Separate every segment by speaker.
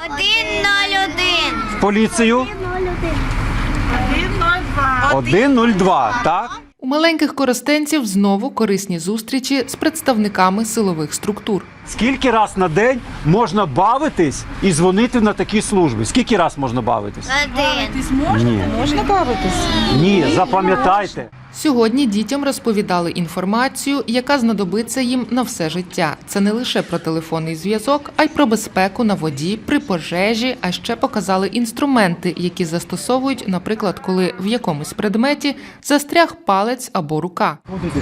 Speaker 1: 101.
Speaker 2: В поліцію 102, так?
Speaker 3: У маленьких коростенців знову корисні зустрічі з представниками силових структур.
Speaker 2: Скільки раз на день можна бавитись і дзвонити на такі служби? Скільки раз можна бавитись?
Speaker 1: Один.
Speaker 2: Ні. Можна бавитись? Ні, запам'ятайте.
Speaker 3: Сьогодні дітям розповідали інформацію, яка знадобиться їм на все життя. Це не лише про телефонний зв'язок, а й про безпеку на воді, при пожежі, а ще показали інструменти, які застосовують, наприклад, коли в якомусь предметі застряг палець або рука.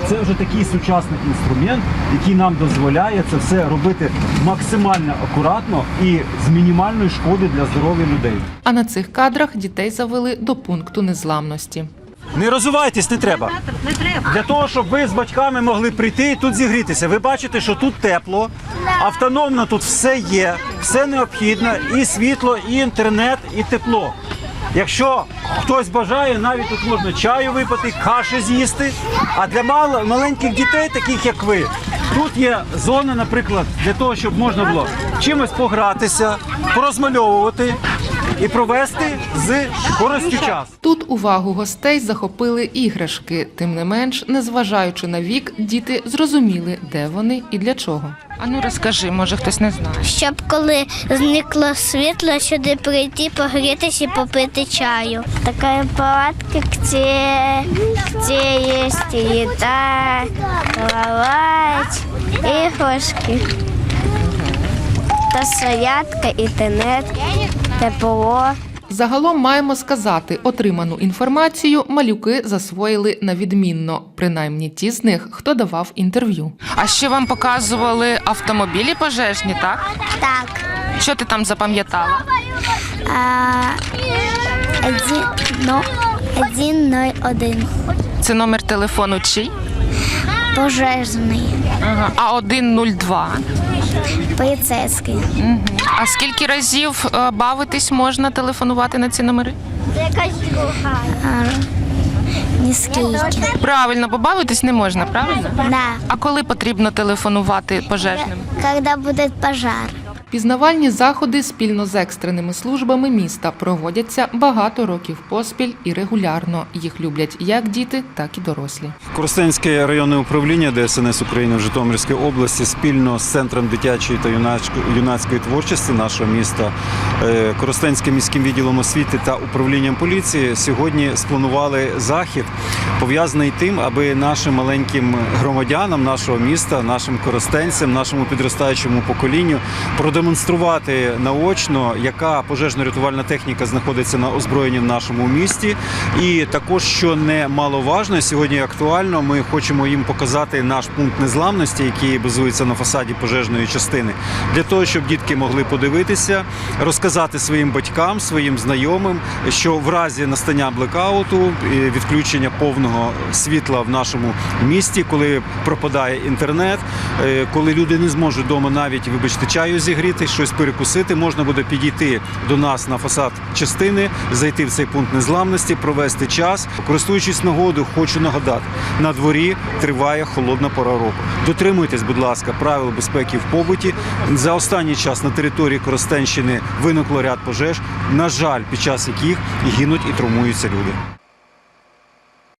Speaker 2: Це вже такий сучасний інструмент, який нам дозволяє це все робити максимально акуратно і з мінімальною шкодою для здоров'я людей.
Speaker 3: А на цих кадрах дітей завели до пункту незламності.
Speaker 2: Не розувайтесь, не треба. Для того, щоб ви з батьками могли прийти і тут зігрітися. Ви бачите, що тут тепло, автономно тут все є, все необхідне, і світло, і інтернет, і тепло. Якщо хтось бажає, навіть тут можна чаю випити, каші з'їсти. А для мал- маленьких дітей, таких як ви, тут є зона, наприклад, для того, щоб можна було чимось погратися, порозмальовувати і провести з користю час.
Speaker 3: Тут увагу гостей захопили іграшки. Тим не менш, незважаючи на вік, діти зрозуміли, де вони і для чого. Ану розкажи, може хтось не знає.
Speaker 1: Щоб коли зникло світло, сюди прийти, погрітися і попити чаю. Така палатка, де, де є їда, кровать, іграшки. Та зарядка, інтернет, тепло.
Speaker 3: Загалом маємо сказати, отриману інформацію малюки засвоїли на відмінно, принаймні ті з них, хто давав інтерв'ю.
Speaker 4: А ще вам показували автомобілі пожежні, так?
Speaker 1: Так.
Speaker 4: Що ти там запам'ятала?
Speaker 1: А, один, ну, один, ноль, один.
Speaker 4: Це номер телефону чий?
Speaker 1: Пожежний.
Speaker 4: Ага. А 102.
Speaker 1: Поліцейський.
Speaker 4: А скільки разів е, бавитись можна телефонувати на ці номери?
Speaker 1: Якась друга. Ні скільки.
Speaker 4: Правильно, бо бавитись не можна, правильно?
Speaker 1: Да.
Speaker 4: А коли потрібно телефонувати пожежним?
Speaker 1: Коли буде пожар.
Speaker 3: Пізнавальні заходи спільно з екстреними службами міста проводяться багато років поспіль і регулярно. Їх люблять як діти, так і дорослі.
Speaker 2: Коростенське районне управління ДСНС України в Житомирській області спільно з центром дитячої та юнацько- юнацької творчості нашого міста, е, Коростенським міським відділом освіти та управлінням поліції сьогодні спланували захід, пов'язаний тим, аби нашим маленьким громадянам нашого міста, нашим коростенцям, нашому підростаючому поколінню продемонструвати наочно, яка пожежно-рятувальна техніка знаходиться на озброєнні в нашому місті. І також, що немаловажно, сьогодні актуально, ми хочемо їм показати наш пункт незламності, який базується на фасаді пожежної частини, для того, щоб дітки могли подивитися, розказати своїм батькам, своїм знайомим, що в разі настання блекауту, відключення повного світла в нашому місті, коли пропадає інтернет, е, коли люди не зможуть вдома навіть вибачте чаю зігріти, щось перекусити, можна буде підійти до нас на фасад частини, зайти в цей пункт незламності, провести час. Користуючись нагодою, хочу нагадати: на дворі триває холодна пора року. Дотримуйтесь, будь ласка, правил безпеки в побуті. За останній час на території Коростенщини виникло ряд пожеж, на жаль, під час яких гинуть і травмуються люди.